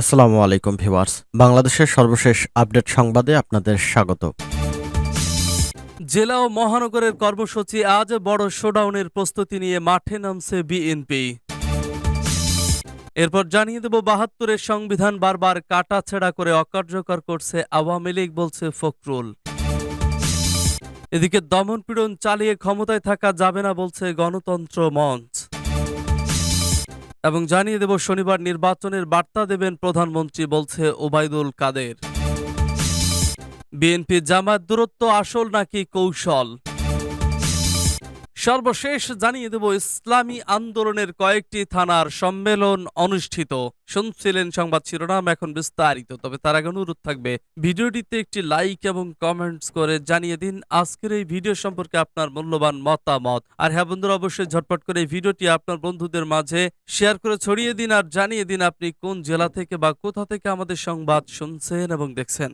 আসসালামু আলাইকুম ভিউয়ার্স। বাংলাদেশের সর্বশেষ আপডেট সংবাদে আপনাদের স্বাগত। জেলা ও মহানগরের কর্মসূচি আজ বড় শোডাউনের প্রস্তুতি নিয়ে মাঠে নামছে বিএনপি। এরপর জানিয়ে দেব, বাহাত্তরের সংবিধান বারবার কাটাছেড়া করে অকার্যকর করছে আওয়ামী লীগ, বলছে ফখরুল। এদিকে দমনপীড়ন চালিয়ে ক্ষমতায় থাকা যাবে না, বলছে গণতন্ত্র মঞ্চ। এবং জানিয়ে দেব, শনিবার নির্বাচনের বার্তা দেবেন প্রধানমন্ত্রী, বলছে ওবায়দুল কাদের। বিএনপি জামায়াত দূরত্ব আসল নাকি কৌশল? সর্বশেষ জানিয়ে দেব, ইসলামী আন্দোলনের কয়েকটি থানার সম্মেলন অনুষ্ঠিত। শুনছিলেন সংবাদ শিরোনাম, এখন বিস্তারিত। তবে তার আগে অনুরোধ থাকবে, ভিডিওটিতে একটি লাইক এবং কমেন্টস করে জানিয়ে দিন, আজকের এই ভিডিও সম্পর্কে আপনার মূল্যবান মতামত। আর হ্যাঁ বন্ধুরা, অবশ্যই ঝটপট করে এই ভিডিওটি আপনার বন্ধুদের মাঝে শেয়ার করে ছড়িয়ে দিন, আর জানিয়ে দিন আপনি কোন জেলা থেকে বা কোথা থেকে আমাদের সংবাদ শুনছেন এবং দেখছেন।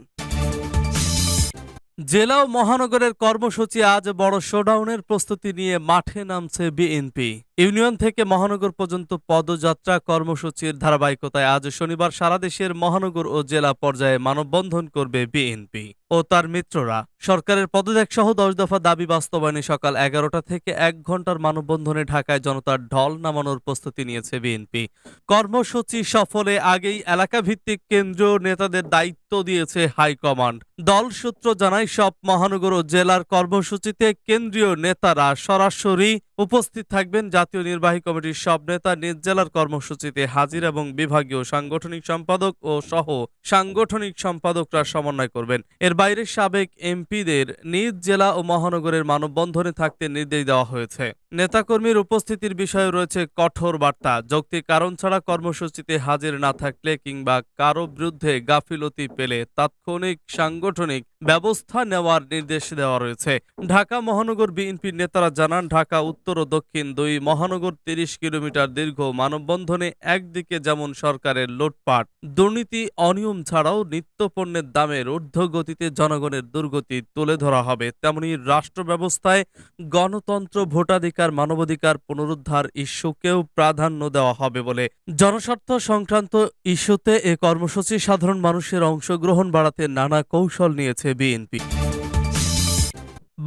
জেলা ও মহানগরের কর্মসূচি আজ বড় শোডাউনের প্রস্তুতি নিয়ে মাঠে নামছে বিএনপি। ইউনিয়ন থেকে মহানগর পর্যন্ত পদযাত্রা কর্মসূচির ধারাবাহিকতায় আজ শনিবার সারা দেশের মহানগর ও জেলা পর্যায়ে মানববন্ধন করবে বিএনপি ও তার মিত্ররা। সরকারের পদত্যাগ সহ দশ দফা দাবি বাস্তবায়নে সকাল এগারোটা থেকে এক ঘণ্টার মানববন্ধনে ঢাকায় জনতার ঢল নামানোর প্রস্তুতি নিয়েছে বিএনপি। কর্মসূচি সফলে আগেই এলাকাভিত্তিক কেন্দ্রীয় নেতাদের দায়িত্ব দিয়েছে হাইকমান্ড। দল সূত্র জানায়, সব মহানগর ও জেলার কর্মসূচিতে কেন্দ্রীয় নেতারা সরাসরি উপস্থিত থাকবেন জাতীয় নির্বাহী কমিটির সব নেতা, নিজ জেলার কর্মসূচিতে হাজির এবং বিভাগীয় সাংগঠনিক সম্পাদক ও সহ সাংগঠনিক সম্পাদকরা সমন্বয় করবেন। এর বাইরে সাবেক এমপিদের নিজ জেলা ও মহানগরের মানববন্ধনে থাকতে নির্দেশ দেওয়া হয়েছে। নেতাকর্মীর উপস্থিতির বিষয়ে রয়েছে কঠোর বার্তা, যৌক্তিক কারণ ছাড়া কর্মসূচিতে হাজির না থাকলে কিংবা কারও বিরুদ্ধে গাফিলতি পেলে তাৎক্ষণিক সাংগঠনিক ব্যবস্থা নেওয়ার নির্দেশ দেওয়া রয়েছে। ঢাকা মহানগর বিএনপির নেতারা জানান, ঢাকা উত্তর ও দক্ষিণ দুই মহানগর তিরিশ কিলোমিটার দীর্ঘ মানববন্ধনে একদিকে যেমন সরকারের লুটপাট, দুর্নীতি, অনিয়ম ছাড়াও নিত্যপণ্যের দামের ঊর্ধ্বগতিতে জনগণের দুর্গতি তুলে ধরা হবে। তেমনি রাষ্ট্র ব্যবস্থায় গণতন্ত্র ভোটাধিকার, মানবাধিকার পুনরুদ্ধার ইস্যুকেও প্রাধান্য দেওয়া হবে বলে। জনস্বার্থ সংক্রান্ত ইস্যুতে এ কর্মসূচি সাধারণ মানুষের অংশগ্রহণ বাড়াতে নানা কৌশল নিয়েছে বিএনপি।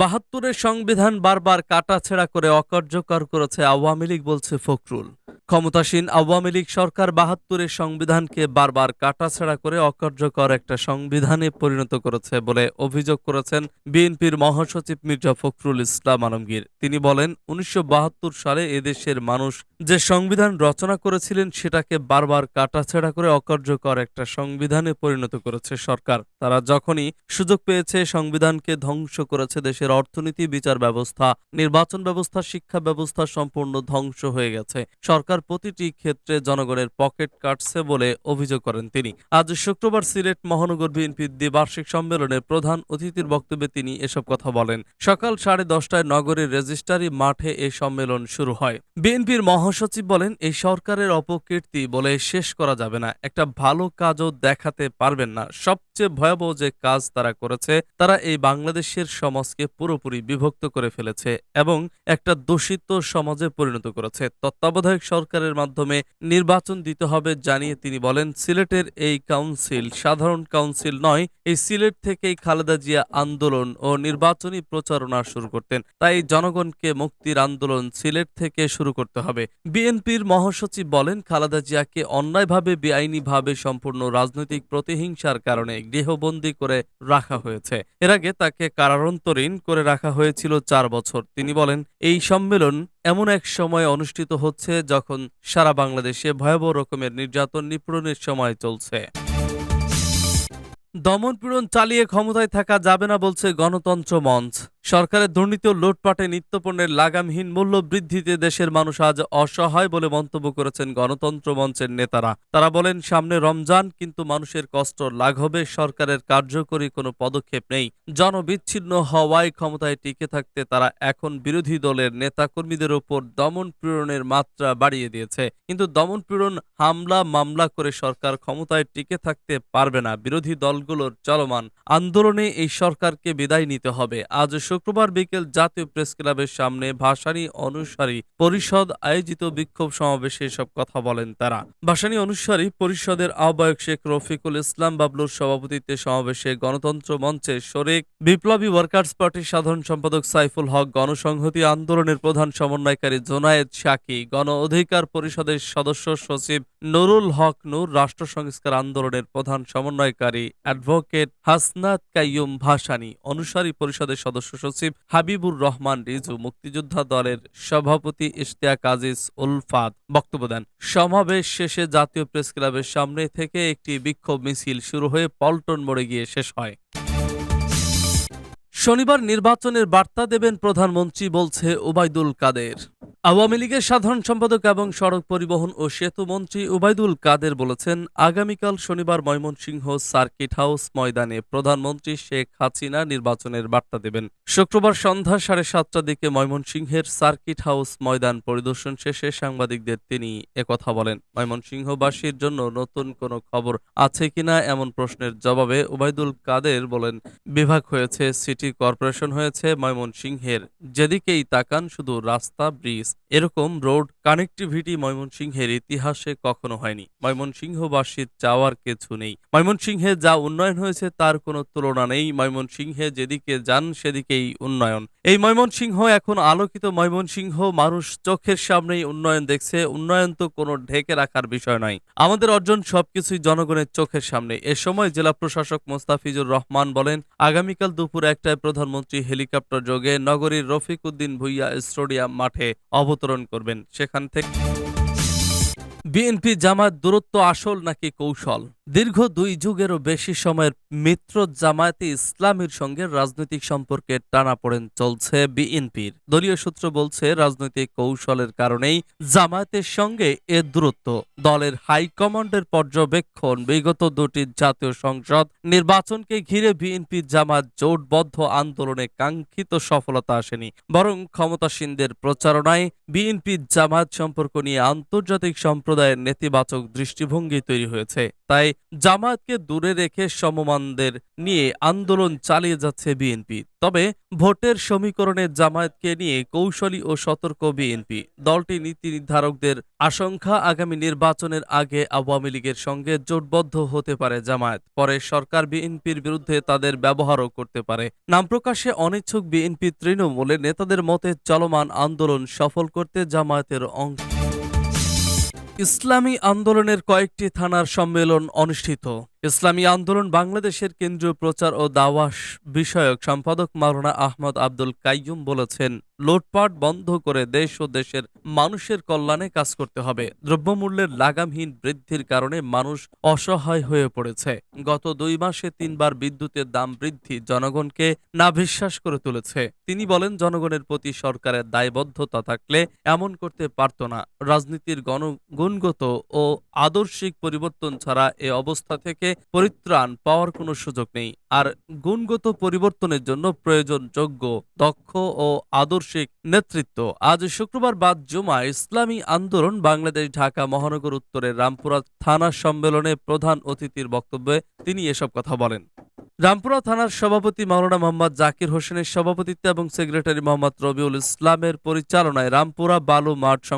বাহাত্তরের সংবিধান বারবার কাটাছেড়া করে অকার্যকর করেছে আওয়ামী লীগ বলছে ফখরুল। ক্ষমতাসীন আওয়ামী লীগ সরকার বাহাত্তরের সংবিধানকে বারবার কাটাছেড়া করে অকার্যকর একটা সংবিধানে পরিণত করেছে বলে অভিযোগ করেছেন বিএনপির মহাসচিব মির্জা ফখরুল ইসলাম আলমগীর। তিনি বলেন, উনিশশো বাহাত্তর সালে এদেশের মানুষ যে সংবিধান রচনা করেছিলেন সেটাকে বারবার কাটাছেড়া করে অকার্যকর একটা সংবিধানে পরিণত করেছে সরকার। তারা যখনই সুযোগ পেয়েছে, সংবিধানকে ধ্বংস করেছে দেশের অর্থনীতি, বিচার ব্যবস্থা, নির্বাচন ব্যবস্থা, শিক্ষা ব্যবস্থা সম্পূর্ণ ধ্বংস হয়ে গেছে। সরকার প্রতিটি ক্ষেত্রে জনগণের পকেট কাটছে বলে অভিযোগ করেন তিনি। আজ শুক্রবার সিলেট মহানগর বিএনপির দ্বিবার্ষিক সম্মেলনের প্রধান অতিথির বক্তব্যে তিনি এসব কথা বলেন। সকাল সাড়ে দশটায় নগরের রেজিস্ট্রারি মাঠে এই সম্মেলন শুরু হয়। বিএনপির মহাসচিব বলেন, এই সরকারের অপকীর্তি বলে শেষ করা যাবে না। একটা ভালো কাজও দেখাতে পারবেন না। সবচেয়ে ভয়াবহ যে কাজ তারা করেছে, তারা এই বাংলাদেশের সমাজকে পুরোপুরি বিভক্ত করে ফেলেছে এবং একটা দূষিত সমাজে পরিণত করেছে। তত্ত্বাবধায়ক সরকারের মাধ্যমে নির্বাচন দিতে হবে জানিয়ে তিনি বলেন, সিলেটের এই কাউন্সিল সাধারণ কাউন্সিল নয়, এই সিলেট থেকেই খালেদা জিয়া আন্দোলন ও নির্বাচনী প্রচারণা শুরু করতেন। তাই জনগণকে মুক্তির আন্দোলন সিলেট থেকে শুরু করতে হবে। বিএনপির মহাসচিব বলেন, খালেদা জিয়াকে অন্যায়ভাবে, বেআইনিভাবে সম্পূর্ণ রাজনৈতিক প্রতিহিংসার কারণে গৃহবন্দী করে রাখা হয়েছে। এর আগে তাকে কারারন্তরীণ করে রাখা হয়েছিল চার বছর। তিনি বলেন, এই সম্মেলন এমন এক সময় অনুষ্ঠিত হচ্ছে যখন সারা বাংলাদেশে ভয়াবহ রকমের নির্যাতন নিপীড়নের সময় চলছে। দমনপীড়ন চালিয়ে ক্ষমতায় থাকা যাবে না বলছে গণতন্ত্র মঞ্চ। সরকারের দুর্নীতি ও লুটপাটে নিত্যপণ্যের লাগামহীন মূল্য বৃদ্ধিতে দেশের মানুষ আজ অসহায় বলে মন্তব্য করেছেন গণতন্ত্র মঞ্চের নেতারা। তারা বলেন, সামনে রমজান, কিন্তু মানুষের কষ্ট লাঘবে, সরকারের কার্যকরী কোনো পদক্ষেপ নেই। জনবিচ্ছিন্ন হওয়ায় ক্ষমতায় টিকে থাকতে তারা এখন বিরোধী দলের নেতাকর্মীদের ওপর দমন পীড়নের মাত্রা বাড়িয়ে দিয়েছে। কিন্তু দমন পীড়ন হামলা মামলা করে সরকার ক্ষমতায় টিকে থাকতে পারবে না। বিরোধী দলগুলো দলগুলোর চলমান আন্দোলনে এই সরকারকে বিদায় নিতে হবে। আজ শুক্রবার বিকেল জাতীয় প্রেস ক্লাবের সামনে ভাসানী অনুসারী পরিষদ আয়োজিত বিক্ষোভ সমাবেশে এসব কথা বলেন তারা। ভাসানী অনুসারী পরিষদের আহ্বায়ক শেখ রফিকুল ইসলাম বাবলুর সভাপতিত্বে সমাবেশে গণতন্ত্র মঞ্চে শরিক বিপ্লবী ওয়ার্কার্স পার্টির সাধারণ সম্পাদক সাইফুল হক, গণসংহতি আন্দোলনের প্রধান সমন্বয়কারী জোনায়েদ শাকি, গণ অধিকার পরিষদের সদস্য সচিব নুরুল হক নূর রাষ্ট্র সংস্কার আন্দোলনের প্রধান সমন্বয়কারী অ্যাডভোকেট হাসনাত কাইয়ুম ভাসানী, অনুসারী পরিষদের সদস্য সচিব হাবিবুর রহমান রিজু, মুক্তিযোদ্ধা দলের সভাপতি ইশতিয়াক আজিজ উলফাত বক্তব্য দেন। সমাবেশ শেষে জাতীয় প্রেস ক্লাবের সামনে থেকে একটি বিক্ষোভ মিছিল শুরু হয়ে পল্টন মোড়ে গিয়ে শেষ হয়। শনিবার নির্বাচনের বার্তা দেবেন প্রধানমন্ত্রী, বলছে ওবায়দুল কাদের। আওয়ামী লীগের সাধারণ সম্পাদক এবং সড়ক পরিবহন ও সেতু মন্ত্রী ওবায়দুল কাদের বলেছেন, আগামীকাল শনিবার ময়মনসিংহ সার্কিট হাউস ময়দানে প্রধানমন্ত্রী শেখ হাসিনা নির্বাচনের বার্তা দেবেন। শুক্রবার সন্ধ্যা সাড়ে সাতটার দিকে ময়মনসিংহের সার্কিট হাউস ময়দান পরিদর্শন শেষে সাংবাদিকদের তিনি একথা বলেন। ময়মনসিংহবাসীর জন্য নতুন কোনো খবর আছে কিনা এমন প্রশ্নের জবাবে ওবায়দুল কাদের বলেন, বিভাগ হয়েছে, সিটি কর্পোরেশন হয়েছে, ময়মনসিংহের যেদিকেই তাকান শুধু রাস্তা, ব্রিজ এরকম রোড কানেক্টিভিটি ময়মনসিংহের ইতিহাসে কখনো হয়নি। ময়মনসিংহবাসীর চাওয়ার কিছু নেই। ময়মনসিংহে যা উন্নয়ন হয়েছে তার কোনো তুলনা নেই। ময়মনসিংহে যেদিকে যান সেদিকেই উন্নয়ন। এই ময়মনসিংহ এখন আলোকিত ময়মনসিংহ, মানুষ চোখের সামনেই উন্নয়ন দেখছে। উন্নয়ন তো কোনো ঢেকে রাখার বিষয় নয়। আমাদের অর্জন সবকিছুই জনগণের চোখের সামনে। এ সময় জেলা প্রশাসক মোস্তাফিজুর রহমান বলেন, আগামীকাল দুপুর একটায় প্রধানমন্ত্রী হেলিকপ্টার যোগে নগরীর রফিক উদ্দিন ভুইয়া স্টেডিয়াম মাঠে অবতরণ করবেন। সেখান থেকে বিএনপি জামাত দূরত্ব আসল নাকি কৌশল? দীর্ঘ দুই যুগেরও বেশি সময়ের মিত্র জামায়াতে ইসলামীর সঙ্গে রাজনৈতিক সম্পর্কে টানাপোড়েন চলছে বিএনপির। দলীয় সূত্র বলছে, রাজনৈতিক কৌশলের কারণেই জামায়াতের সঙ্গে এ দূরত্ব। দলের হাইকমান্ডের পর্যবেক্ষণ, বিগত দুটি জাতীয় সংসদ নির্বাচনকে ঘিরে বিএনপি জামাত জোটবদ্ধ আন্দোলনে কাঙ্ক্ষিত সফলতা আসেনি। বরং ক্ষমতাসীনদের প্রচারণায় বিএনপি জামাত সম্পর্ক নিয়ে আন্তর্জাতিক সম্প্রদায়ের নেতিবাচক দৃষ্টিভঙ্গি তৈরি হয়েছে। তাই জামায়াতকে দূরে রেখে সমমানদের নিয়ে আন্দোলন চালিয়ে যাচ্ছে বিএনপি। তবে ভোটের সমীকরণে জামায়াতকে নিয়ে কৌশলী ও সতর্ক বিএনপি। দলটি নীতি নির্ধারকদের আশঙ্কা আগামী নির্বাচনের আগে আওয়ামী লীগের সঙ্গে জোটবদ্ধ হতে পারে জামায়াত। পরে সরকার বিএনপির বিরুদ্ধে তাদের ব্যবহারও করতে পারে। নাম প্রকাশে অনিচ্ছুক বিএনপি তৃণমূলের নেতাদের মতে চলমান আন্দোলন সফল করতে জামায়াতের অংশ ইসলামী আন্দোলনের কয়েকটি থানার সম্মেলন অনুষ্ঠিত। ইসলামী আন্দোলন বাংলাদেশের কেন্দ্রীয় প্রচার ও দাওয়াস বিষয়ক সম্পাদক মাওলানা আহমদ আব্দুল কাইয়ুম বলেছেন, লুটপাট বন্ধ করে দেশ ও দেশের মানুষের কল্যাণে কাজ করতে হবে। দ্রব্যমূল্যের লাগামহীন বৃদ্ধির কারণে মানুষ অসহায় হয়ে পড়েছে। গত দুই মাসে তিনবার বিদ্যুতের দাম বৃদ্ধি জনগণকে না বিশ্বাস করে তুলেছে। তিনি বলেন, জনগণের প্রতি সরকারের দায়বদ্ধতা থাকলে এমন করতে পারত না। রাজনীতির গণ গুণগত ও আদর্শিক পরিবর্তন ছাড়া এ অবস্থা থেকে পরিত্রাণ পাওয়ার কোনো সুযোগ নেই। আর গুণগত পরিবর্তনের জন্য প্রয়োজন যোগ্য দক্ষ ও আদর্শিক নেতৃত্ব। আজ শুক্রবার বাদ জুমা ইসলামী আন্দোলন বাংলাদেশ ঢাকা মহানগর উত্তরের রামপুরা থানা সম্মেলনে প্রধান অতিথির বক্তব্যে তিনি এসব কথা বলেন। রামপুরা থানার সভাপতি মাওলানা মোহাম্মদ জাকির হোসেনের সভাপতিত্বে এবং সেক্রেটারি মোহাম্মদ রবিউল ইসলামের পরিচালনায় রামপুরা বালু মাঠ